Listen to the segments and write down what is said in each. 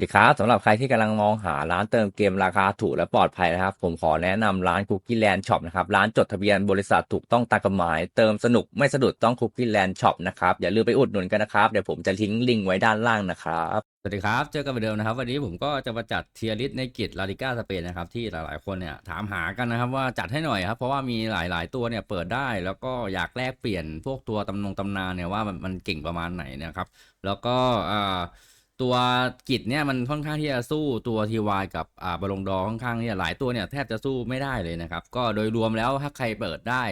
สวัสดีครับสำหรับใครที่กำลังมองหาร้านเติมเกมราคาถูกและปลอดภัยนะครับ ผมขอแนะนำร้าน Cookie Land Shop นะครับ ร้านจดทะเบียนบริษัทถูกต้องตามกฎหมาย เติมสนุกไม่สะดุดต้อง Cookie Land Shop นะครับ อย่าลืมไปอุดหนุนกันนะครับ เดี๋ยวผมจะทิ้งลิงก์ไว้ด้านล่างนะครับ สวัสดีครับ เจอกันเหมือนเดิมนะครับ วันนี้ผมก็จะมาจัดเทียริสในกิจลาลิก้าสเปนนะครับที่หลายๆ คนเนี่ยถามหากันนะครับว่าจัดให้หน่อยครับเพราะว่ามีหลาย ๆ ตัวเนี่ยเปิดได้แล้วก็อยากแลกเปลี่ยนพวกตัวตำนงตำนานเนี่ยว่ามันมันเก่งประมาณไหนนะครับแล้วก็อ่า ตัวกิจเนี่ยมันค่อนข้างที่จะสู้ตัวทีวายกับอ่าบอลงดอค่อนข้างที่จะหลายตัวเนี่ยแทบจะสู้ไม่ได้เลยนะครับ ก็โดยรวมแล้วถ้าใครเปิดได้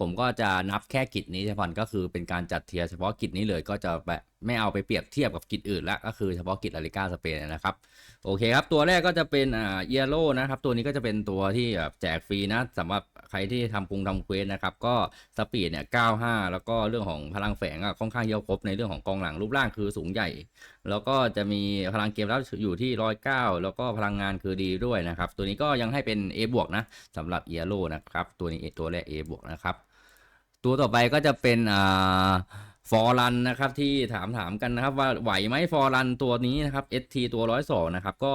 ผมก็จะนับแค่กิจนี้เฉพาะก็คือเป็นการจัดเทียร์เฉพาะกิจนี้เลยก็จะแบบไม่เอาไปเปรียบเทียบกับกิจอื่นละก็คือเฉพาะกิจลาลิก้าสเปนนะครับโอเคครับ ตัวแรกก็จะเป็นอ่าเยลโล่นะครับ ตัวนี้ก็จะเป็นตัวที่แบบแจกฟรีนะสำหรับใครที่ทำกรุงทำเควสนะครับ ก็สปีดเนี่ย 95 แล้วก็เรื่องของพลังแฝงอะค่อนข้างเยอะครบในเรื่องของกองหลังรูปร่างคือสูงใหญ่แล้วก็จะมีพลังเกมรับอยู่ที่109แล้วก็พลังงานคือดีด้วยนะครับ ตัวนี้ก็ยังให้เป็น A บวกนะสำหรับเยโร่นะครับ ตัวนี้ตัวแรก A บวกนะครับ ตัวต่อไปก็จะเป็นอ่า ฟอรันนะครับที่ถามถามกันนะครับว่าไหวไหมฟอรันตัวนี้นะครับ ST ตัวร้อยสองนะครับก็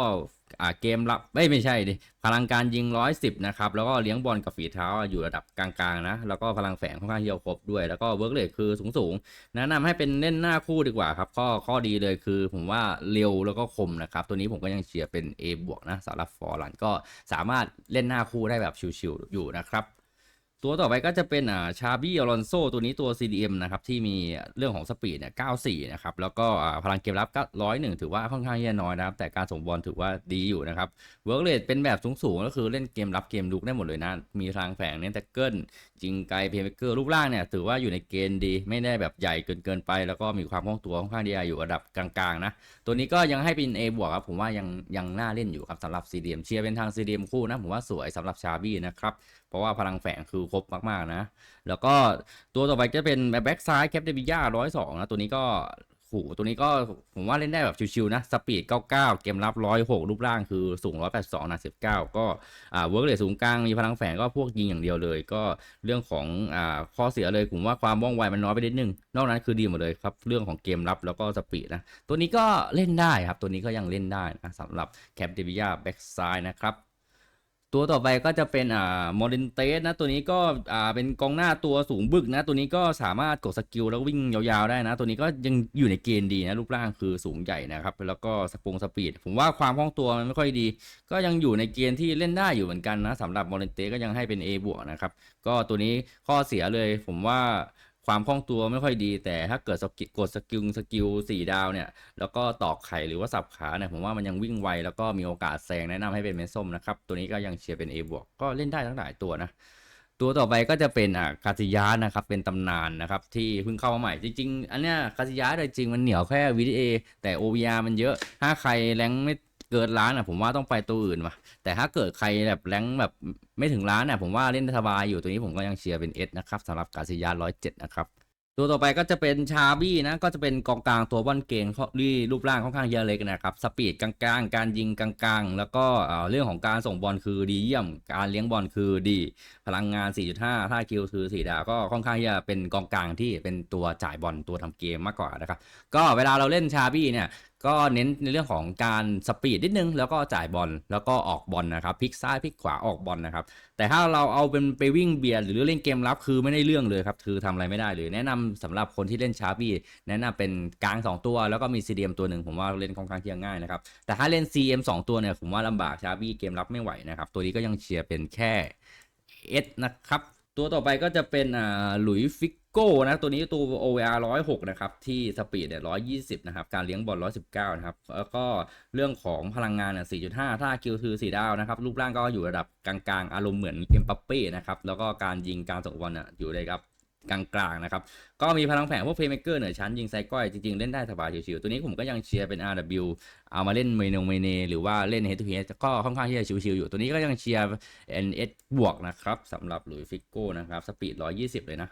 อ่าเกมรับไม่ไม่ใช่ดิพลังการยิงร้อยสิบนะครับแล้วก็เลี้ยงบอลกับฝีเท้าอยู่ระดับกลางๆนะแล้วก็พลังแฝงค่อนข้างเที่จะครบด้วย แล้วก็เวิร์กเลทคือสูงๆแนะนำให้เป็นเล่นหน้าคู่ดีกว่าครับข้อข้อดีเลยคือผมว่าเร็วแล้วก็คมนะครับตัวนี้ผมก็ยังเชียร์เป็น A บวกนะสำหรับฟอรันก็สามารถเล่นหน้าคู่ได้แบบชิวๆอยู่นะครับ ตัวต่อไปก็จะเป็นอ่าชาบี้อลอนโซตัวนี้ตัว CDM นะครับ ที่มีเรื่องของสปีดเนี่ย 94 นะครับ แล้วก็พลังเกมรับก็ 101 ถือว่าค่อนข้างที่จะน้อยนะครับ แต่การส่งบอลถือว่าดีอยู่นะครับเวิร์กเรทเป็นแบบสูงๆ ก็คือเล่นเกมรับเกมลุกได้หมดเลยนะ มีทางแฝงเน้นแท็กเกิลจิงไกเพย์เมเกอร์รูปร่างเนี่ย ถือว่าอยู่ในเกณฑ์ดี ไม่ได้แบบใหญ่เกินเกินไป แล้วก็มีความคล่องตัวค่อนข้างดีอยู่ระดับกลางๆนะตัวนี้ก็ยังให้เป็น A บวกครับผมว่ายังยังน่าเล่นอยู่ครับสำหรับ CDM เชียร์เป็นทาง CDM คู่นะผมว่าสวยสำหรับชาบี้นะครับเพราะว่าพลังแฝงคือครบมากๆนะ แล้วก็ตัวต่อไปก็เป็นแบ็กซ้ายแคปเดบิย่าร้อยสองนะ ตัวนี้ก็ขู่ตัวนี้ก็ผมว่าเล่นได้แบบชิวๆนะ สปีด 99 เกมรับ 106 รูปร่างคือสูง 182นะ19 ก็อ่าเวิร์กเลทสูงกลาง มีพลังแฝงก็พวกยิงอย่างเดียวเลย ก็เรื่องของอ่าข้อเสียเลยผมว่าความว่องไวมันน้อยไปนิดนึง นอกนั้นคือดีหมดเลยครับ เรื่องของเกมรับแล้วก็สปีดนะ ตัวนี้ก็เล่นได้ครับ ตัวนี้ก็ยังเล่นได้นะสำหรับแคปเดบิย่าแบ็กซ้ายนะครับ ตัวต่อไปก็จะเป็นอ่าโมเดนเตสนะตัวนี้ก็อ่าเป็นกองหน้าตัวสูงบึกนะ ตัวนี้ก็สามารถกดสกิลแล้ววิ่งยาวๆได้นะ ตัวนี้ก็ยังอยู่ในเกณฑ์ดีนะรูปร่างคือสูงใหญ่นะครับแล้วก็สปงสปีดผมว่าความคล่องตัวมันไม่ค่อยดี ก็ยังอยู่ในเกณฑ์ที่เล่นได้อยู่เหมือนกันนะสำหรับโมเดนเตสก็ยังให้เป็น A บวกนะครับก็ตัวนี้ข้อเสียเลยผมว่า ความคล่องตัวไม่ค่อยดี แต่ถ้าเกิดสกิลกดสกิลสกิลสี่ดาวเนี่ยแล้วก็ตอกไข่หรือว่าสับขาเนี่ยผมว่ามันยังวิ่งไวแล้วก็มีโอกาสแซงแนะนำให้เป็นเมนส้มนะครับตัวนี้ก็ยังเชียร์เป็น A บวกก็เล่นได้ทั้งหลายตัวนะตัวต่อไปก็จะเป็นอ่าคาซิยานะครับเป็นตำนานนะครับที่เพิ่งเข้ามาใหม่จริง ๆ อันเนี้ยคาซิยาสจริงมันเหนียวแค่ VDA แต่ OVR มันเยอะถ้าใครแรงไม่ เกินล้านอะผมว่าต้องไปตัวอื่นว่ะแต่ถ้าเกิดใครแบบแรงแบบไม่ถึงล้านอะผมว่าเล่นสบายอยู่ตัวนี้ผมก็ยังเชียร์เป็น S นะครับสำหรับคาซิยาร้อยเจ็ดนะครับตัวต่อไปก็จะเป็นชาบี้นะก็จะเป็นกองกลางตัวบอลเก่งเขาที่รูปร่างค่อนข้างเยอะเล็กนะครับสปีดกลางๆ การยิงกลางๆ แล้วก็เรื่องของการส่งบอลคือดีเยี่ยม การเลี้ยงบอลคือดี พลังงาน 4.5 ถ้าคิวคือ4ดาวก็ค่อนข้างจะเป็นกองกลางที่เป็นตัวจ่ายบอลตัวทำเกมมากกว่านะครับก็เวลาเราเล่นชาบี้เนี่ย ก็เน้นในเรื่องของการสปีดนิดนึง แล้วก็จ่ายบอลแล้วก็ออกบอลนะครับพลิกซ้ายพลิกขวาออกบอลนะครับ แต่ถ้าเราเอาเป็นไปวิ่งเบียดหรือเล่นเกมรับคือไม่ได้เรื่องเลยครับคือทำอะไรไม่ได้เลย แนะนำสำหรับคนที่เล่นชาร์บี้แนะนำเป็นกลาง 2 ตัว แล้วก็มี CDM ตัวหนึ่งผมว่าเล่นค่อนข้างที่จะง่ายนะครับแต่ถ้าเล่น CM 2 ตัวเนี่ยผมว่าลำบากชาร์บี้เกมรับไม่ไหวนะครับตัวนี้ก็ยังเชียร์เป็นแค่ S นะครับตัวต่อไปก็จะเป็นอ่าหลุยฟิก โก้นะตัวนี้ตัว OVR 106 นะครับ ที่สปีดเนี่ย120 นะครับ การเลี้ยงบอล 119 นะครับ แล้วก็เรื่องของพลังงานเนี่ย4.5 ถ้าคิวคือ 4 ดาวนะครับ รูปร่างก็อยู่ระดับกลางๆ อารมณ์เหมือนเกมปัปเป้นะครับ แล้วก็การยิงการส่งบอลเนี่ยอยู่ในครับกลางๆนะครับ ก็มีพลังแฝงพวกเพย์เมเกอร์เหนือชั้นยิงไซก้อย จริง ๆ เล่นได้สบายชิวๆตัวนี้ผมก็ยังเชียร์เป็น RW เอามาเล่นเมนงเมเน หรือว่าเล่น Head to Head ก็ค่อนข้างที่จะชิวๆอยู่ ตัวนี้ก็ยังเชียร์ NS บวกนะครับสำหรับหลุยฟิกโก้นะครับสปีด120 เลยนะ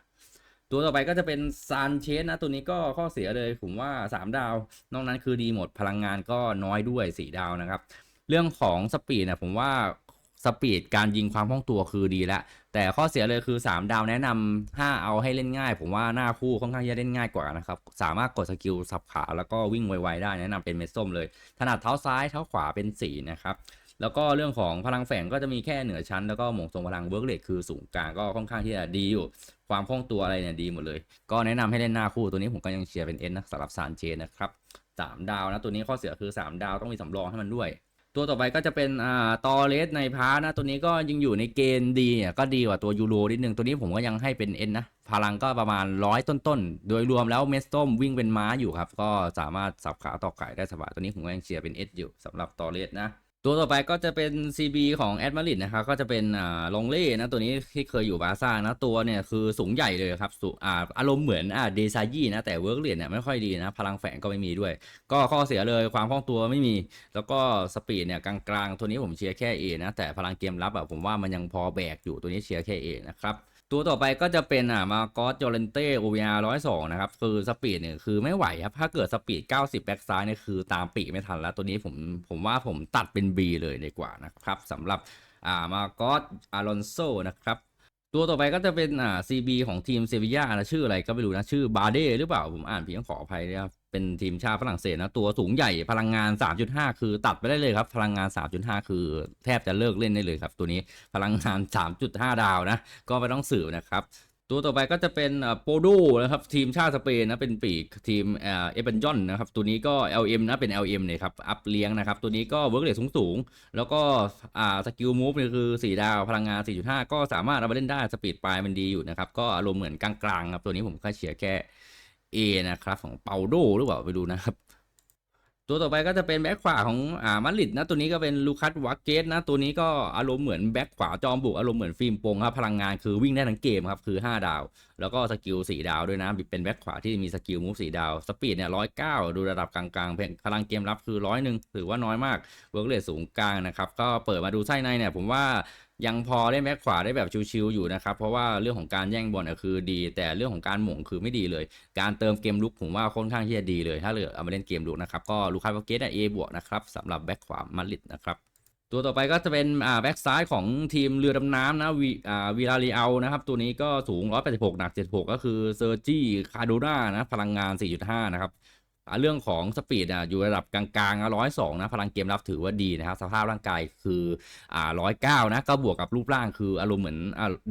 ตัวต่อไปก็จะเป็นซานเชสนะ ตัวนี้ก็ข้อเสียเลยผมว่า 3 ดาว นอกนั้นคือดีหมดพลังงานก็น้อยด้วย 4 ดาวนะครับ เรื่องของสปีดนะผมว่าสปีดการยิงความคล่องตัวคือดีแล้ว แต่ข้อเสียเลยคือ 3 ดาวแนะนำถ้าเอาให้เล่นง่าย ผมว่าหน้าคู่ค่อนข้างจะเล่นง่ายกว่านะครับ สามารถกดสกิลสับขาแล้วก็วิ่งไวๆได้แนะนำเป็นเม็ดส้มเลย ถนัดเท้าซ้ายเท้าขวาเป็นสีนะครับ แล้วก็เรื่องของพลังแฝงก็จะมีแค่เหนือชั้น แล้วก็หมงทรงพลังเวิร์กเลทคือสูงกลางก็ค่อนข้างที่จะดีอยู่ ความคล่องตัวอะไรเนี่ยดีหมดเลย ก็แนะนำให้เล่นหน้าคู่ตัวนี้ผมก็ยังเชียร์เป็นเอ็นนะสำหรับซานเจนะครับสามดาวนะตัวนี้ข้อเสียคือ 3 ดาวต้องมีสำรองให้มันด้วย ตัวต่อไปก็จะเป็นอ่าตอเลสในพาร์นะตัวนี้ก็ยังอยู่ในเกณฑ์ดีเนี่ยก็ดีกว่าตัวยูโรนิดนึงตัวนี้ผมก็ยังให้เป็นเอ็นนะพลังก็ประมาณร้อยต้นๆ โดยรวมแล้วเมสต้มวิ่งเป็นม้าอยู่ครับก็สามารถสับขาต่อไก่ได้สบายตัวนี้ผมก็ยังเชียร์เป็นเอสอยู่สำหรับตอเลสนะ ตัวต่อไปก็จะเป็น CB ของแอดมาริดนะครับก็จะเป็นอ่าลงเล่นะตัวนี้ที่เคยอยู่บาซ่านะตัวเนี่ยคือสูงใหญ่เลยครับสูอ่าอารมณ์เหมือนอ่าเดซายี่นะแต่เวิร์กเรียนเนี่ยไม่ค่อยดีนะพลังแฝงก็ไม่มีด้วย ก็ข้อเสียเลยความคล่องตัวไม่มี แล้วก็สปีดเนี่ยกลางๆ ตัวนี้ผมเชียร์แค่ A นะแต่พลังเกมรับอะผมว่ามันยังพอแบกอยู่ตัวนี้เชียร์แค่ A นะครับ ตัวต่อไปก็จะเป็นอ่ามากอสจอเรนเต้โอวียร้อยสองนะครับ คือสปีดเนี่ยคือไม่ไหวครับ ถ้าเกิดสปีด 90 แบ็กซ้ายเนี่ยคือตามปีกไม่ทันแล้ว ตัวนี้ผมผมว่าผมตัดเป็น B เลยดีกว่านะครับสำหรับอ่ามากอสอารอนโซนะครับตัวต่อไปก็จะเป็นอ่า CB ของทีมเซบียานะชื่ออะไรก็ไม่รู้นะ ชื่อบาเด้หรือเปล่า ผมอ่านผิดต้องขออภัยนะครับ เป็นทีมชาติฝรั่งเศสนะตัวสูงใหญ่พลังงาน 3.5 คือตัดไปได้เลยครับ พลังงาน 3.5 คือแทบจะเลิกเล่นได้เลยครับ ตัวนี้พลังงาน 3.5 ดาวนะ ก็ไม่ต้องสืบนะครับตัวต่อไปก็จะเป็นโปโดนะครับทีมชาติสเปนนะเป็นปีกทีมเอเบนจอนนะครับตัวนี้ก็ LM นะเป็น LM เนี่ยครับอัพเลี้ยงนะครับตัวนี้ก็เวิร์กเรทสูงสูงๆแล้วก็อ่าสกิลมูฟเนี่ยคือ 4 ดาวพลังงาน 4.5 ก็สามารถเอาไปเล่นได้สปีดปลายมันดีอยู่นะครับก็อารมณ์เหมือนกลางๆครับตัวนี้ผมก็เชียร์แค่ A นะครับ ของเปาโดหรือเปล่าไปดูนะครับ ตัวต่อไปก็จะเป็นแบ็คขวาของอ่ามาริดนะตัวนี้ก็เป็นลูคัสวักเกตนะตัวนี้ก็อารมณ์เหมือนแบ็คขวาจอมบุกอารมณ์เหมือนฟิล์มโปงครับพลังงานคือวิ่งได้ทั้งเกมครับคือ 5 ดาว แล้วก็สกิล4ดาวด้วยนะเป็นแบ็คขวาที่มีสกิลมูฟ4ดาวสปีดเนี่ยร้อยเก้าดูระดับกลางๆเพพลังเกมรับคือร้อยหนึ่งถือว่าน้อยมากเวิร์กเลทสูงกลางนะครับก็เปิดมาดูไส้ในเนี่ยผมว่ายังพอได้แบ็คขวาได้แบบชิวๆอยู่นะครับ เพราะว่าเรื่องของการแย่งบอลคือดี แต่เรื่องของการหม่งคือไม่ดีเลย การเติมเกมลุกผมว่าค่อนข้างที่จะดีเลย ถ้าเหลือเอามาเล่นเกมลุกนะครับ ก็ลูคัสวาเกตเอบวกนะครับสำหรับแบ็คขวามาริดนะครับตัวต่อไปก็จะเป็นอ่าแบ็กซ้ายของทีมเรือดำน้ำนะวีอ่าวีราเรียลนะครับ ตัวนี้ก็สูง 186 หนัก 76 ก็คือเซอร์จี้คาโดนานะพลังงาน 4.5 นะครับ เรื่องของสปีดอะอยู่ระดับกลางๆร้อยสองนะพลังเกมรับถือว่าดีนะครับ สภาพร่างกายคือร้อยเก้านะก็บวกกับรูปร่างคืออารมณ์เหมือน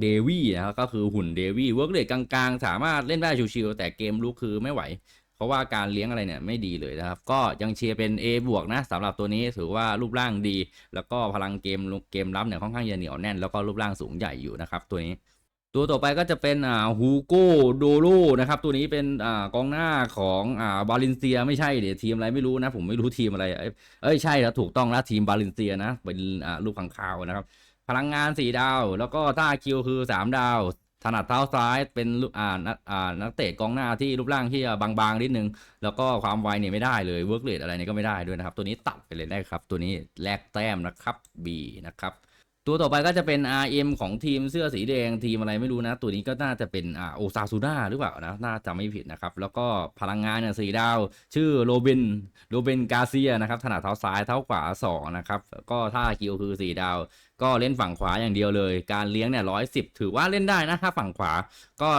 เดวี่นะครับก็คือหุ่นเดวี่เวิร์กเรทกลางๆ สามารถเล่นได้ชิวๆแต่เกมลุกคือไม่ไหว เพราะว่าการเลี้ยงอะไรเนี่ยไม่ดีเลยนะครับ ก็ยังเชียร์เป็น A บวกนะสำหรับตัวนี้ถือว่ารูปร่างดี แล้วก็พลังเกมเกมรับเนี่ยค่อนข้างจะเหนียวแน่นแล้วก็รูปร่างสูงใหญ่อยู่นะครับตัวนี้ ตัวต่อไปก็จะเป็นอ่าฮูโกโดโรนะครับ ตัวนี้เป็นอ่ากองหน้าของอ่าบาลินเซียไม่ใช่เดี๋ยวทีมอะไรไม่รู้นะ ผมไม่รู้ทีมอะไร เอ้ยใช่แล้วถูกต้องแล้วทีมบาลินเซียนะ เป็นอ่าลูกขังคาวนะครับ พลังงาน4ดาว แล้วก็ท่าคิวคือ3ดาว ถนัดเท้าซ้ายเป็นอ่านักอ่านักเตะกองหน้าที่รูปร่างที่บางๆนิดนึง แล้วก็ความไวเนี่ยไม่ได้เลยเวิร์กเรทอะไรเนี่ยก็ไม่ได้ด้วยนะครับ ตัวนี้ตัดไปเลยได้ครับ ตัวนี้แลกแต้มนะครับ B นะครับ ตัวต่อไปก็จะเป็น RM ของทีมเสื้อสีแดงทีมอะไรไม่รู้นะ ตัวนี้ก็น่าจะเป็นอ่าโอซาซูน่าหรือเปล่านะ น่าจะไม่ผิดนะครับ แล้วก็พลังงานเนี่ยสีดาว ชื่อโรเบนโรเบนกาเซียนะครับ ถนัดเท้าซ้ายเท้าขวาสองนะครับ ก็ท่าคิวคือสีดาว ก็เล่นฝั่งขวาอย่างเดียวเลย การเลี้ยงเนี่ยร้อยสิบถือว่าเล่นได้นะถ้าฝั่งขวาก็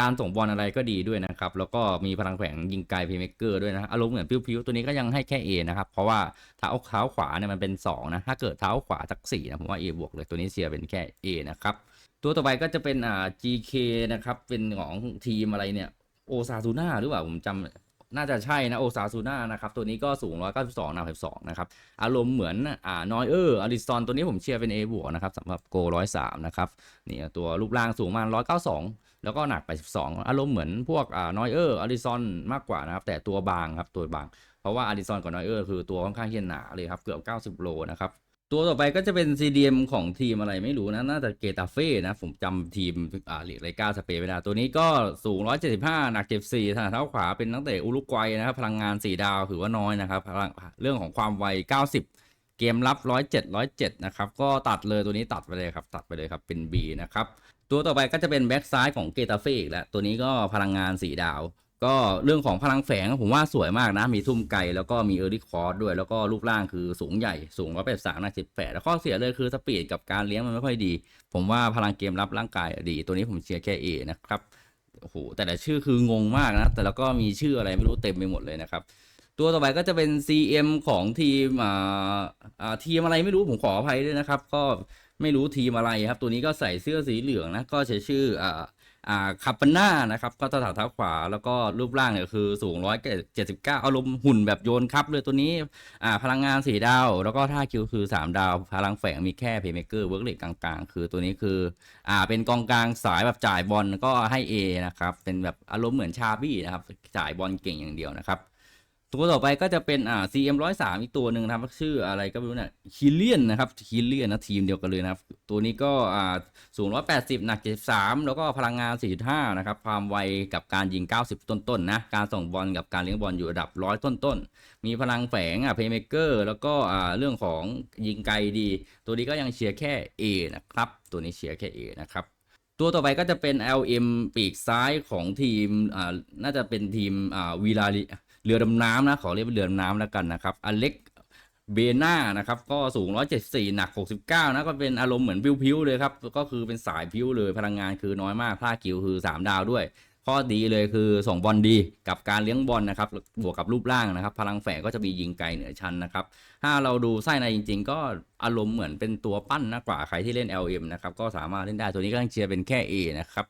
การส่งบอลอะไรก็ดีด้วยนะครับ แล้วก็มีพลังแฝงยิงไกลเพย์เมเกอร์ด้วยนะอารมณ์เหมือนพิ้วๆตัวนี้ก็ยังให้แค่ A นะครับ เพราะว่าเท้าเท้าขวาเนี่ยมันเป็น 2 นะ ถ้าเกิดเท้าขวาสัก4นะผมว่า A บวกเลยตัวนี้เชียร์เป็นแค่ A นะครับ ตัวต่อไปก็จะเป็นอ่า GK นะครับเป็นของทีมอะไรเนี่ยโอซาซูน่าหรือเปล่าผมจำน่าจะใช่นะโอซาซูน่านะครับ ตัวนี้ก็สูง 192หนัก12นะครับ อารมณ์เหมือนอ่านอยเออร์อลิสซอนตัวนี้ผมเชียร์เป็น A บวกนะครับสำหรับโก103 นะครับนี่ตัวรูปร่างสูงมา192 แล้วก็หนัก 82 อารมณ์เหมือนพวกอ่านอยเออร์อลิซอนมากกว่านะครับ แต่ตัวบางครับตัวบาง เพราะว่าอลิซอนกับนอยเออร์คือตัวค่อนข้างที่จะหนาเลยครับ เกือบ 90 โลนะครับ ตัวต่อไปก็จะเป็น CDM ของทีมอะไรไม่รู้นะ น่าจะเกตาเฟ่นะ ผมจำทีมอ่าลีกไรกาสเปนไม่ได้ ตัวนี้ก็สูง 175 หนัก 74ถนัดเท้าขวาเป็นนักเตะอุรุกวัยนะครับ พลังงาน 4 ดาวถือว่าน้อยนะครับพลังเรื่องของความไว 90เกมรับ 107 107 นะครับ ก็ตัดเลยตัวนี้ตัดไปเลยครับ ตัดไปเลยครับ เป็น B นะครับ ตัวต่อไปก็จะเป็นแบ็กซ้ายของเกตาเฟ่อีกแล้วตัวนี้ก็พลังงาน4ดาว ก็เรื่องของพลังแฝงผมว่าสวยมากนะ มีทุ่มไกลแล้วก็มีเออร์ลี่คอร์สด้วย แล้วก็รูปร่างคือสูงใหญ่สูงร้อยแปดสามนักสิบแปดแล้วข้อเสียเลยคือสปีดกับการเลี้ยงมันไม่ค่อยดี ผมว่าพลังเกมรับร่างกายดี ตัวนี้ผมเชียร์แค่เอนะครับโอ้โหแต่ละชื่อคืองงมากนะ แต่แล้วก็มีชื่ออะไรไม่รู้เต็มไปหมดเลยนะครับตัวต่อไปก็จะเป็น CM ของทีมอ่าอ่าทีมอะไรไม่รู้ผมขออภัยด้วยนะครับ ก็ ไม่รู้ทีมอะไรครับ ตัวนี้ก็ใส่เสื้อสีเหลืองนะ ก็ใช้ชื่ออ่าอ่าคาปน่านะครับ ก็ตะถาเท้าขวาแล้วก็รูปร่างเนี่ยคือสูงร้อยเจ็ดสิบเก้าอารมณ์หุ่นแบบโยนครับเลยตัวนี้อ่าพลังงานสี่ดาว แล้วก็ท่าคิวคือสามดาว พลังแฝงมีแค่เพย์เมเกอร์เวิร์กเลกกลางๆ คือตัวนี้คืออ่าเป็นกองกลางสายแบบจ่ายบอลก็ให้ A นะครับ เป็นแบบอารมณ์เหมือนชาบี้นะครับจ่ายบอลเก่งอย่างเดียวนะครับ ตัวต่อไปก็จะเป็นอ่า CM ร้อยสามอีกตัวหนึ่งนะครับชื่ออะไรก็ไม่รู้เนี่ยคิเลียนนะครับคิเลียนนะทีมเดียวกันเลยนะครับ ตัวนี้ก็อ่าสูงร้อยแปดสิบหนักเจ็ดสามแล้วก็พลังงานสี่ห้านะครับ ความไวกับการยิงเก้าสิบต้นๆนนะการส่งบอลกับการเลี้ยงบอลอยู่ระดับร้อยต้นๆ มีพลังแฝงอะเพย์เมเกอร์แล้วก็อ่าเรื่องของยิงไกลดี ตัวนี้ก็ยังเชียร์แค่ A นะครับ ตัวนี้เชียร์แค่ A นะครับตัวต่อไปก็จะเป็น LM ปีกซ้ายของทีมอ่าน่าจะเป็นทีมอ่าวีลา เรือดำน้ำนะขอเรียกเป็นเรือดำน้ำแล้วกันนะครับอเล็กเบน่านะครับก็สูง 174 หนัก 69 นะก็เป็นอารมณ์เหมือนพิ้วๆเลยครับ ก็คือเป็นสายพิ้วเลยพลังงานคือน้อยมากท่ากิวคือ 3 ดาวด้วย ข้อดีเลยคือส่งบอลดีกับการเลี้ยงบอลนะครับบวกกับรูปร่างนะครับ พลังแฝงก็จะมียิงไกลเหนือชั้นนะครับ ถ้าเราดูไส้ในจริง ๆ ก็อารมณ์เหมือนเป็นตัวปั้นมากกว่าใครที่เล่น LM นะครับก็สามารถเล่นได้ตัวนี้ก็ยังเชียร์เป็นแค่ A นะครับ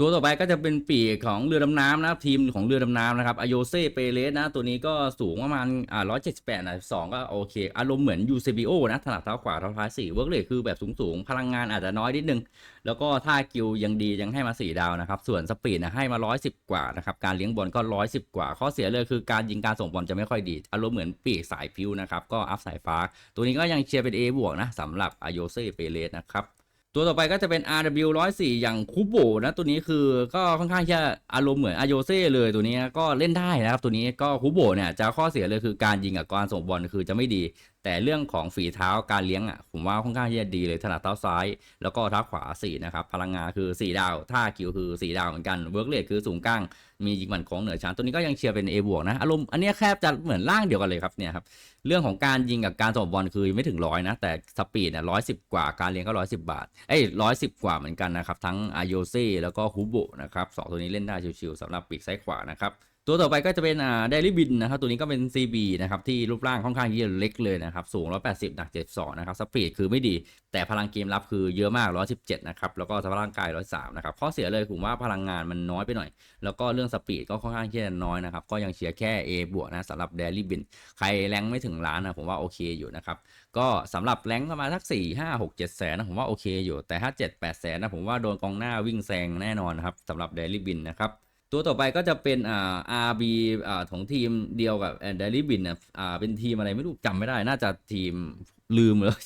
ตัวต่อไปก็จะเป็นปีกของเรือดำน้ำนะครับทีมของเรือดำน้ำนะครับอโยเซเปเรสนะ ตัวนี้ก็สูงประมาณอ่าร้อยเจ็ดสิบแปดนะสองก็โอเค อารมณ์เหมือนยูเซบิโอนะถนัดเท้าขวาเท้าซ้ายสี่เวิร์กเลยคือแบบสูงๆ พลังงานอาจจะน้อยนิดนึง แล้วก็ท่ากิวยังดียังให้มา4ดาวนะครับ ส่วนสปีดนะให้มา110กว่านะครับ การเลี้ยงบอลก็110กว่า ข้อเสียเลยคือการยิงการส่งบอลจะไม่ค่อยดี อารมณ์เหมือนปีกสายพิวนะครับก็อัพสายฟ้า ตัวนี้ก็ยังเชียร์เป็น A บวกนะสำหรับอโยเซเปเรสนะครับ ตัวต่อไปก็จะเป็น RW 104 อย่างคูโบนะตัวนี้คือก็ค่อนข้างจะอารมณ์เหมือนอโยเซ่เลยตัวนี้ก็เล่นได้นะครับ ตัวนี้ก็คูโบเนี่ยจะข้อเสียเลยคือการยิงกับการส่งบอลคือจะไม่ดีแต่เรื่องของฝีเท้าการเลี้ยงอะผมว่าค่อนข้างที่จะดีเลยถนัดเท้าซ้าย แล้วก็เท้าขวา4นะครับพลังงานคือ 4 ดาว ท่าคิวคือ 4 ดาวเหมือนกันเวิร์กเลทคือสูงกลางมียิงหมันของเหนือชั้นตัวนี้ก็ยังเชียร์เป็น A บวกนะอารมณ์อันนี้แคบจะเหมือนร่างเดียวกันเลยครับเนี่ยครับเรื่องของการยิงกับการส่งบอลคือไม่ถึงร้อยนะแต่สปีดเนี่ยร้อยสิบกว่าการเลี้ยงก็ร้อยสิบบาทเอ้ยร้อยสิบกว่าเหมือนกันนะครับทั้งอายเซ่แล้วก็ฮูโบนะครับสองตัวนี้เล่นได้ชิวๆสำหรับปีกซ้ายขวานะครับ ตัวต่อไปก็จะเป็นอ่าเดลิบินนะครับตัวนี้ก็เป็น CB นะครับที่รูปร่างค่อนข้างที่จะเล็กเลยนะครับสูง 180 หนัก 72 นะครับสปีดคือไม่ดี แต่พลังเกมรับคือเยอะมาก 117 นะครับแล้วก็สภาพร่างกาย 103 นะครับข้อเสียเลยผมว่าพลังงานมันน้อยไปหน่อย แล้วก็เรื่องสปีดก็ค่อนข้างที่จะน้อยนะครับก็ยังเชียร์แค่ A บวกนะสำหรับเดลิบินใครแรงไม่ถึงล้านนะผมว่าโอเคอยู่นะครับก็สำหรับแรงประมาณสัก 4 5 6 7 แสนนะผมว่าโอเคอยู่แต่ถ้า7 8แสนนะผมว่าโดนกองหน้าวิ่งแซงแน่นอนนะครับสำหรับเดลิบินนะครับ ตัวต่อไปก็จะเป็นอ่า RB อ่าของทีมเดียวกับแอนเดลิบินนะอ่าเป็นทีมอะไรไม่รู้จำไม่ได้ น่าจะทีมลืมเลย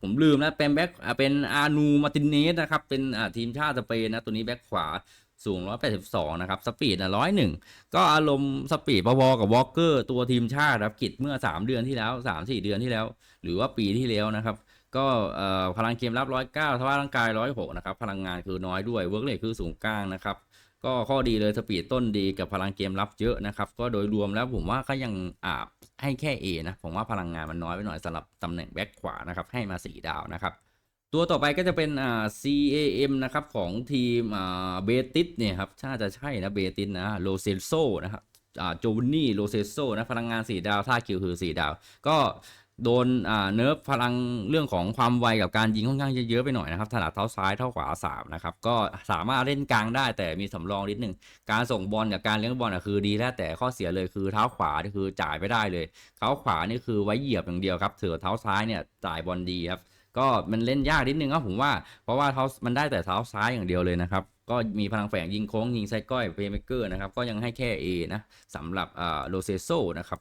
ผมลืมแล้วเป็นแบ็คเป็นอานูมาตินเนสนะครับ เป็นอ่าทีมชาติสเปนนะ ตัวนี้แบ็คขวาสูง 182 นะครับ สปีดนะ101 ก็อารมณ์สปีดพอๆกับวอลเกอร์ตัวทีมชาติครับกิจเมื่อ 3 เดือนที่แล้ว 3-4 เดือนที่แล้ว หรือว่าปีที่แล้วนะครับ ก็พลังเกมรับ 109สภาพร่างกาย 106 นะครับ พลังงานคือน้อยด้วย เวิร์กเลทคือสูงกลางนะครับ ก็ข้อดีเลยสปีดต้นดีกับพลังเกมรับเยอะนะครับ ก็โดยรวมแล้วผมว่าก็ยังอ่าให้แค่ A นะ ผมว่าพลังงานมันน้อยไปหน่อยสำหรับตำแหน่งแบ็คขวานะครับ ให้มา 4 ดาวนะครับ ตัวต่อไปก็จะเป็นอ่า CAM นะครับ ของทีมอ่าเบติสเนี่ยครับถ้าจะใช่นะเบติสนะโลเซโซนะครับอ่าโจวนี่โลเซโซนะพลังงาน 4 ดาวท่าคิวคือ 4 ดาว ก็ โดนอ่าเนิร์ฟพลังเรื่องของความไวกับการยิงค่อนข้างจะเยอะไปหน่อยนะครับถนัดเท้าซ้ายเท้าขวา3นะครับก็สามารถเล่นกลางได้แต่มีสำรองนิดนึงการส่งบอลกับการเลี้ยงบอลอะคือดีแล้วแต่ข้อเสียเลยคือเท้าขวานี่คือจ่ายไม่ได้เลยเท้าขวานี่คือไว้เหยียบอย่างเดียวครับเถือเท้าซ้ายเนี่ยจ่ายบอลดีครับก็มันเล่นยากนิดนึงครับผมว่าเพราะว่าเท้ามันได้แต่เท้าซ้ายอย่างเดียวเลยนะครับก็มีพลังแฝงยิงโค้งยิงไซก้อยเพย์เมเกอร์นะครับก็ยังให้แค่ A นะสำหรับโลเซโซนะครับ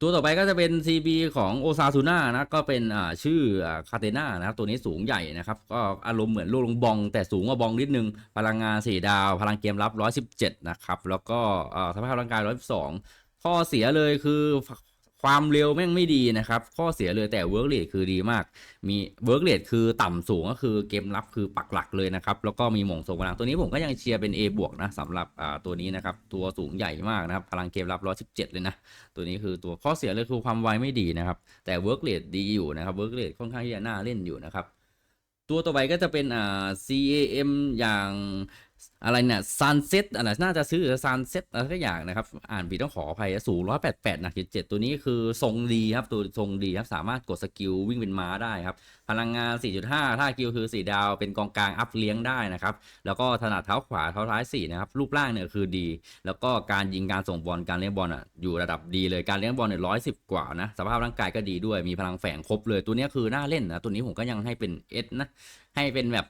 ตัวต่อไปก็จะเป็น CB ของโอซาซูน่านะก็เป็นชื่อคาเตน่านะครับตัวนี้สูงใหญ่นะครับ ก็อารมณ์เหมือนลูกลงบองแต่สูงกว่าบองนิดนึง พลังงาน 4 ดาว พลังเกมรับ 117 นะครับ แล้วก็สภาพร่างกาย 112 ข้อเสียเลยคือ ความเร็วแม่งไม่ดีนะครับ ข้อเสียเลยแต่เวิร์กเรทคือดีมาก มีเวิร์กเรทคือต่ำสูงก็คือเกมรับคือปักหลักเลยนะครับ แล้วก็มีหม่งส่งพลังตัวนี้ผมก็ยังเชียร์เป็น A บวกนะสำหรับอ่าตัวนี้นะครับ ตัวสูงใหญ่มากนะครับ พลังเกมรับ 117 เลยนะ ตัวนี้คือตัวข้อเสียเลยคือความไวไม่ดีนะครับ แต่เวิร์กเรทดีอยู่นะครับเวิร์กเรทค่อนข้างที่จะน่าเล่นอยู่นะครับตัวต่อไปก็จะเป็นอ่า CAM อย่างอะไรเนี่ย Sunset อะไรน่าจะซื้อ Sunset อะไรสักอย่างนะครับ อ่านผิดต้องขออภัยสูง188หนัก77ตัวนี้คือทรงดีครับตัวทรงดีครับ สามารถกดสกิลวิ่งเป็นม้าได้ครับ พลังงาน 4.5 ถ้ากิลคือ4ดาวเป็นกองกลางอัพเลี้ยงได้นะครับ แล้วก็ถนัดเท้าขวาเท้าท้าย4นะครับ รูปร่างเนี่ยคือดี แล้วก็การยิงการส่งบอลการเลี้ยงบอลอะอยู่ระดับดีเลยการเลี้ยงบอลเนี่ยร้อยสิบกว่านะสภาพร่างกายก็ดีด้วยมีพลังแฝงครบเลยตัวนี้คือน่าเล่นนะตัวนี้ผมก็ยังให้เป็นเอสนะให้เป็นแบบ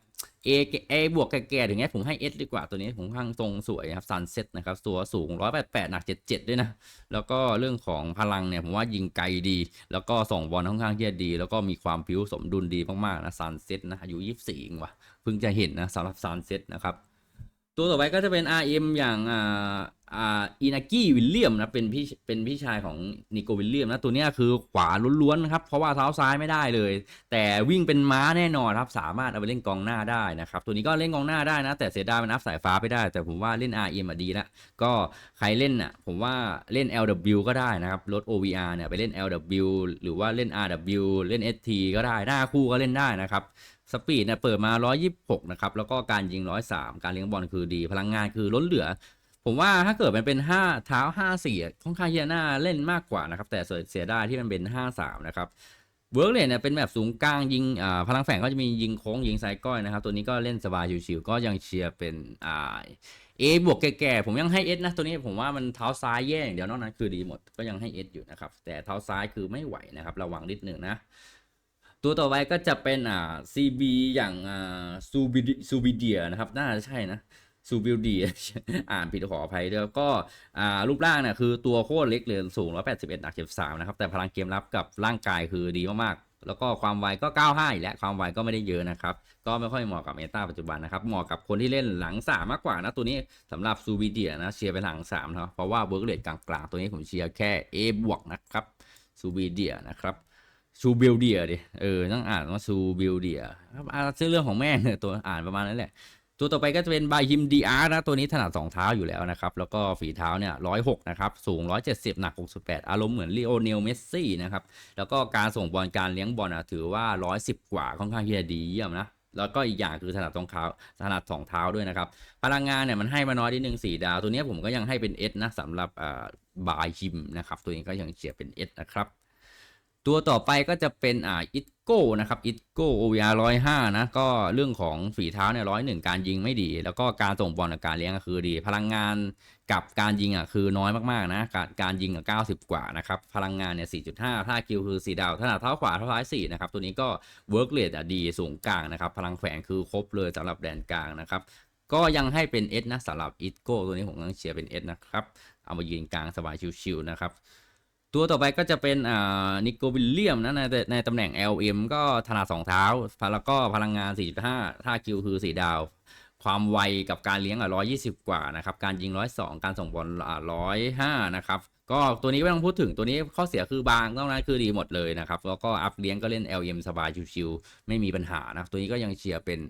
A A บวกแก่ๆถึงเงี้ผมให้ S ดีกว่าตัวนี้ผมข้างทรงสวยครับซันเซ็ตนะครับตัวสูง 188 หนัก 77 ด้วยนะ แล้วก็เรื่องของพลังเนี่ยผมว่ายิงไกลดี แล้วก็ส่งบอลค่อนข้างที่จะดี แล้วก็มีความผิวสมดุลดีมากๆนะซันเซ็ตนะอายุ 24เองว่ะเพิ่งจะเห็นนะสำหรับซันเซ็ตนะครับ ตัวต่อไปก็จะเป็น RM อย่างอ่าอ่าอินากิวิลเลียมนะเป็นพี่เป็นพี่ชายของนิโกวิลเลียมนะตัวนี้คือขวาล้วนๆนะครับเพราะว่าเท้าซ้ายไม่ได้เลย แต่วิ่งเป็นม้าแน่นอนครับสามารถเอาไปเล่นกองหน้าได้นะครับตัวนี้ก็เล่นกองหน้าได้นะ แต่เสียดายมันอัพสายฟ้าไปได้ แต่ผมว่าเล่น RM อะดีละก็ใครเล่นอะผมว่าเล่น LW ก็ได้นะครับลด OVR เนี่ยไปเล่น LW หรือว่าเล่น RW เล่น ST ก็ได้หน้าคู่ก็เล่นได้นะครับ สปีดเนี่ยเปิดมา 126 นะครับ แล้วก็การยิง 103 การเลี้ยงบอลคือดี พลังงานคือล้นเหลือ ผมว่าถ้าเกิดมันเป็น 5 เท้า 5 4 ค่อนข้างที่จะน่าเล่นมากกว่านะครับ แต่เสียดายที่มันเป็น 5 3 นะครับเวิร์กเลยเนี่ยเป็นแบบสูงกลางยิงพลังแฝงก็จะมียิงโค้งยิงไซก้อยนะครับ ตัวนี้ก็เล่นสบายชิวๆก็ยังเชียร์เป็นอ่า A บวกแก่ๆผมยังให้ S นะ ตัวนี้ผมว่ามันเท้าซ้ายแย่อย่างเดียวนอกนั้นคือดีหมดก็ยังให้ S อยู่นะครับ แต่เท้าซ้ายคือไม่ไหวนะครับ ระวังนิดหนึ่งนะ ตัวต่อไปก็จะเป็นอ่า CB อย่างอ่าซูบิซูบิเดียนะครับ น่าจะใช่นะซูบิเดียอ่านผิดขออภัยด้วยแล้วก็อ่ารูปร่างเนี่ยคือตัวโคตรเล็กเลยสูง 181หนัก73 นะครับ แต่พลังเกมรับกับร่างกายคือดีมากๆ แล้วก็ความไวก็ 95อีกแล้วความไวก็ไม่ได้เยอะนะครับ ก็ไม่ค่อยเหมาะกับเมตาปัจจุบันนะครับ เหมาะกับคนที่เล่นหลังสามมากกว่านะ ตัวนี้สำหรับซูบิเดียนะเชียร์เป็นหลังสามนะเพราะว่าเวิร์กเรทกลางๆ ตัวนี้ผมเชียร์แค่ A บวกนะครับซูบิเดียนะครับ ซูบิลเดียดิเออต้องอ่านว่าซูบิลเดียครับอ่านชื่อเรื่องของแม่เนี่ยตัวอ่านประมาณนั้นแหละ ตัวต่อไปก็จะเป็นบายิมดีอาร์นะ ตัวนี้ถนัดสองเท้าอยู่แล้วนะครับ แล้วก็ฝีเท้าเนี่ยร้อยหกนะครับ สูงร้อยเจ็ดสิบหนักหกสิบแปดอารมณ์เหมือนลีโอเนลเมสซี่นะครับ แล้วก็การส่งบอลการเลี้ยงบอลอะถือว่าร้อยสิบกว่าค่อนข้างที่จะดีเยี่ยมนะแล้วก็อีกอย่างคือถนัดตรงเท้าถนัดสองเท้าด้วยนะครับ พลังงานเนี่ยมันให้มาน้อยนิดนึงสี่ดาว ตัวนี้ผมก็ยังให้เป็นเอสนะสำหรับอ่าบายฮิมนะครับ ตัวเองก็ยังเชียร์เป็นเอสนะครับ ตัวต่อไปก็จะเป็นอ่าอิตโก้นะครับอิตโก้ OVR 105นะก็เรื่องของฝีเท้าเนี่ยร้อยหนึ่งการยิงไม่ดี แล้วก็การส่งบอลกับการเลี้ยงก็คือดี พลังงานกับการยิงอะคือน้อยมากๆนะการการยิงอะ90กว่านะครับพลังงานเนี่ย4.5ถ้ากิลคือ4ดาวถนัดเท้าขวาเท้าซ้าย4นะครับตัวนี้ก็เวิร์กเรทอะดีสูงกลางนะครับพลังแฝงคือครบเลยสำหรับแดนกลางนะครับก็ยังให้เป็น S นะสำหรับอิตโก้ตัวนี้ผมยังเชียร์เป็น S นะครับเอามายืนกลางสบายชิวๆนะครับ ตัวต่อไปก็จะเป็นอ่านิโกวิลเลียมนะในในตำแหน่ง LM ก็ถนัดสองเท้า แล้วก็พลังงาน 4.5ถ้าคิวคือ 4 ดาว ความไวกับการเลี้ยงอะ120 กว่านะครับ การยิง 102 การส่งบอลอะ105 นะครับ ก็ตัวนี้ไม่ต้องพูดถึงตัวนี้ข้อเสียคือบางนอกนั้นคือดีหมดเลยนะครับ แล้วก็อัพเลี้ยงก็เล่น LM สบายชิวๆไม่มีปัญหานะตัวนี้ก็ยังเชียร์เป็น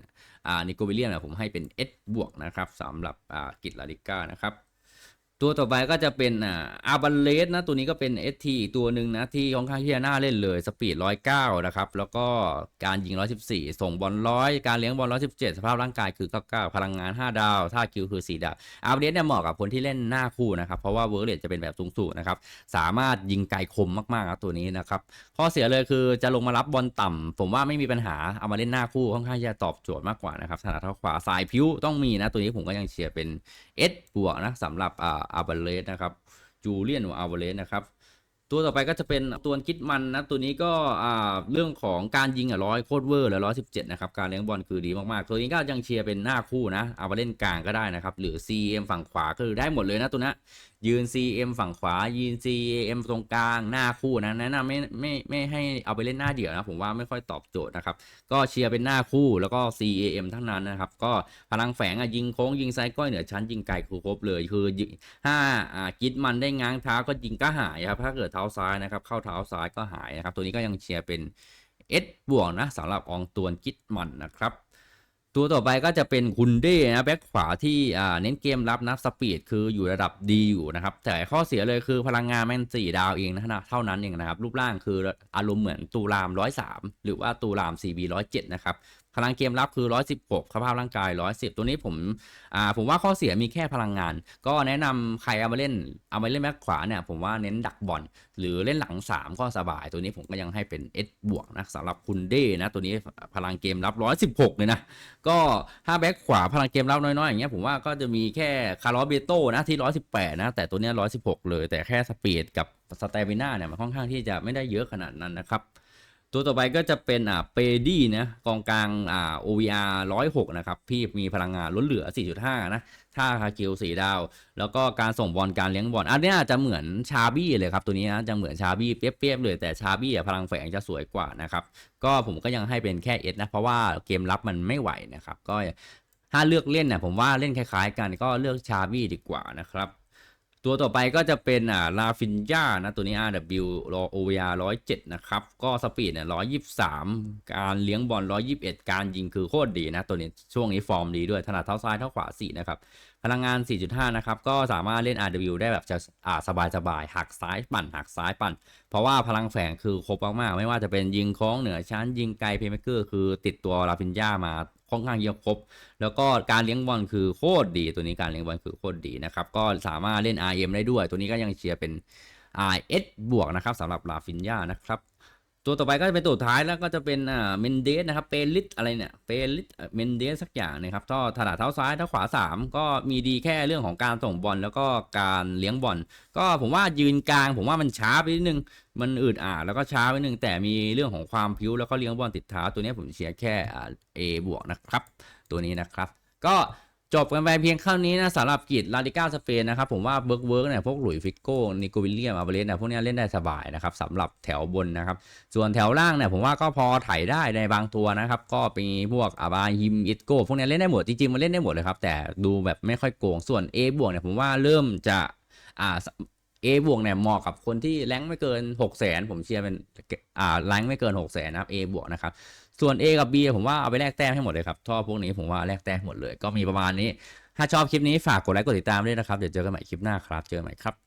อ่านิโกวิลเลียมนะผมให้เป็น S บวกนะครับสำหรับอ่ากิจลาลิก้านะครับ ตัวต่อไปก็จะเป็นอ่าอาบันเลสนะ ตัวนี้ก็เป็น ST อีกตัวหนึ่งนะ ที่ค่อนข้างที่จะน่าเล่นเลยสปีด 109 นะครับ แล้วก็การยิง 114 ส่งบอล100การเลี้ยงบอล 117 สภาพร่างกายคือ 99 พลังงาน 5 ดาว ท่าคิวคือ 4 ดาว อาบันเลสเนี่ยเหมาะกับคนที่เล่นหน้าคู่นะครับ เพราะว่าเวิร์กเรทจะเป็นแบบสูงๆนะครับ สามารถยิงไกลคมมากๆนะตัวนี้นะครับ ข้อเสียเลยคือจะลงมารับบอลต่ำผมว่าไม่มีปัญหาเอามาเล่นหน้าคู่ค่อนข้างจะตอบโจทย์มากกว่านะครับถนัดเท้าขวาสายพิ้วต้องมีนะตัวนี้ผมก็ยังเชียร์เป็น S บวกนะสำหรับอ่าอาร์เบเลสนะครับจูเลียนอาร์เบเลสนะครับตัวต่อไปก็จะเป็นตัวคิดมันนะ ตัวนี้ก็เรื่องของการยิงอะร้อยโคตรเวอร์และร้อยสิบเจ็ดนะครับ การเลี้ยงบอลคือดีมากๆ ตัวนี้ก็ยังเชียร์เป็นหน้าคู่นะ เอาไปเล่นกลางก็ได้นะครับ หรือ CM ฝั่งขวาก็คือได้หมดเลยนะตัวนี้ยืน CM ฝั่งขวา ยืน CM ตรงกลางหน้าคู่นะแนะนำไม่ไม่ไม่ให้เอาไปเล่นหน้าเดี่ยวนะ ผมว่าไม่ค่อยตอบโจทย์นะครับ ก็เชียร์เป็นหน้าคู่แล้วก็ CAM ทั้งนั้นนะครับ ก็พลังแฝงอะยิงโค้งยิงไซด์ก้อยเหนือชั้นยิงไกลคือครบเลยคือถ้าอ่ากิดมันได้ง้างเท้าก็ยิงก็หายครับถ้าเกิดเท้าซ้ายนะครับเข้าเท้าซ้ายก็หายนะครับตัวนี้ก็ยังเชียร์เป็น S บวกนะสำหรับอองตวนกิดมันนะครับ ตัวต่อไปก็จะเป็นคุนเด้นะแบ็คขวาที่อ่าเน้นเกมรับนะสปีดคืออยู่ระดับดีอยู่นะครับ แต่ข้อเสียเลยคือพลังงานแม่นสี่ดาวเองนะเท่านั้นเองนะครับ รูปร่างคืออารมณ์เหมือนตูราม103หรือว่าตูราม CB 107นะครับ พลังเกมรับคือ 116สภาพร่างกาย 110 ตัวนี้ผมอ่าผมว่าข้อเสียมีแค่พลังงาน ก็แนะนำใครเอามาเล่นเอามาเล่นแบ็คขวาเนี่ยผมว่าเน้นดักบอลหรือเล่นหลัง 3 ก็สบาย ตัวนี้ผมก็ยังให้เป็น S บวกนะสำหรับคุณเด้นะ ตัวนี้พลังเกมรับ 116 เลยนะ ก็ถ้าแบ็คขวาพลังเกมรับน้อยๆอย่างเงี้ยผมว่าก็จะมีแค่คาร์ลอสเบโตนะที่ 118 นะ แต่ตัวเนี้ย116 เลยแต่แค่สปีดกับสเตมิน่าเนี่ยมันค่อนข้างที่จะไม่ได้เยอะขนาดนั้นนะครับ ตัวต่อไปก็จะเป็นอ่าเปดี้นะกองกลางอ่า OVR 106 นะครับ พี่มีพลังงานล้นเหลือ 4.5 นะท่าคากิลสีดาว แล้วก็การส่งบอลการเลี้ยงบอลอันนี้จะเหมือนชาบี้เลยครับ ตัวนี้นะจะเหมือนชาบี้เปียบๆเลยแต่ชาบี้พลังแฝงจะสวยกว่านะครับ ก็ผมก็ยังให้เป็นแค่เอสนะเพราะว่าเกมรับมันไม่ไหวนะครับ ก็ถ้าเลือกเล่นเนี่ยผมว่าเล่นคล้าย ๆ กันก็เลือกชาบี้ดีกว่านะครับ ตัวต่อไปก็จะเป็นอ่าลาฟินยานะ ตัวนี้ RW รอ OVR 107 นะครับ ก็สปีดเนี่ย123 การเลี้ยงบอล 121 การยิงคือโคตรดีนะ ตัวนี้ช่วงนี้ฟอร์มดีด้วย ถนัดเท้าซ้ายเท้าขวา 4 นะครับ พลังงาน 4.5 นะครับ ก็สามารถเล่น RW ได้แบบจะอ่าสบายๆหักซ้ายปั่นหักซ้ายปั่น เพราะว่าพลังแฝงคือครบมากๆ ไม่ว่าจะเป็นยิงโค้งเหนือชั้นยิงไกลเพย์เมเกอร์คือติดตัวลาฟินยามา ค่อนข้างเยอะครบ แล้วก็การเลี้ยงบอลคือโคตรดี ตัวนี้การเลี้ยงบอลคือโคตรดีนะครับ ก็สามารถเล่น RM ได้ด้วย ตัวนี้ก็ยังเชียร์เป็น RS บวกนะครับสำหรับลาฟินยานะครับ ตัวต่อไปก็จะเป็นตัวท้ายแล้วก็จะเป็นอ่าเมนเดสนะครับเปลิสอะไรเนี่ยเปลิสเมนเดสสักอย่างนะครับก็ถนัดเท้าซ้ายเท้าขวา 3 ก็มีดีแค่เรื่องของการส่งบอลแล้วก็การเลี้ยงบอลก็ผมว่ายืนกลาง ผมว่ามันช้าไปนิดนึง มันอืดอาดแล้วก็ช้าไปนิดนึงแต่มีเรื่องของความพิ้วแล้วก็เลี้ยงบอลติดเท้าตัวนี้ผมเชียร์แค่เอบวกนะครับ ตัวนี้นะครับ ก็จบกันไปเพียงเท่านี้นะสำหรับกิจลาลิก้าสเปนนะครับผมว่าเบิร์กเวิร์กเนี่ยพวกหลุยส์ฟิกโก้นิโกวิลเลียมอาเบเลสเนี่ยพวกนี้เล่นได้สบายนะครับสำหรับแถวบนนะครับ ส่วนแถวล่างเนี่ยผมว่าก็พอไถได้ในบางตัวนะครับ ก็มีพวกอาบาฮิมอิตโก้พวกนี้เล่นได้หมดจริงๆมันเล่นได้หมดเลยครับแต่ดูแบบไม่ค่อยโกงส่วน A บวกเนี่ยผมว่าเริ่มจะอ่า A บวกเนี่ยเหมาะกับคนที่แรงไม่เกิน6 0แสนผมเชียร์เป็นอ่าแรงไม่เกิน6 0แสนนะครับ A บวกนะครับ ส่วน A กับ B ผมว่าเอาไปแลกแต้มให้หมดเลยครับท่อพวกนี้ผมว่าแลกแต้มหมดเลย ก็มีประมาณนี้ ถ้าชอบคลิปนี้ฝากกดไลค์กดติดตามด้วยนะครับ เดี๋ยวเจอกันใหม่คลิปหน้าครับ เจอกันใหม่ครับ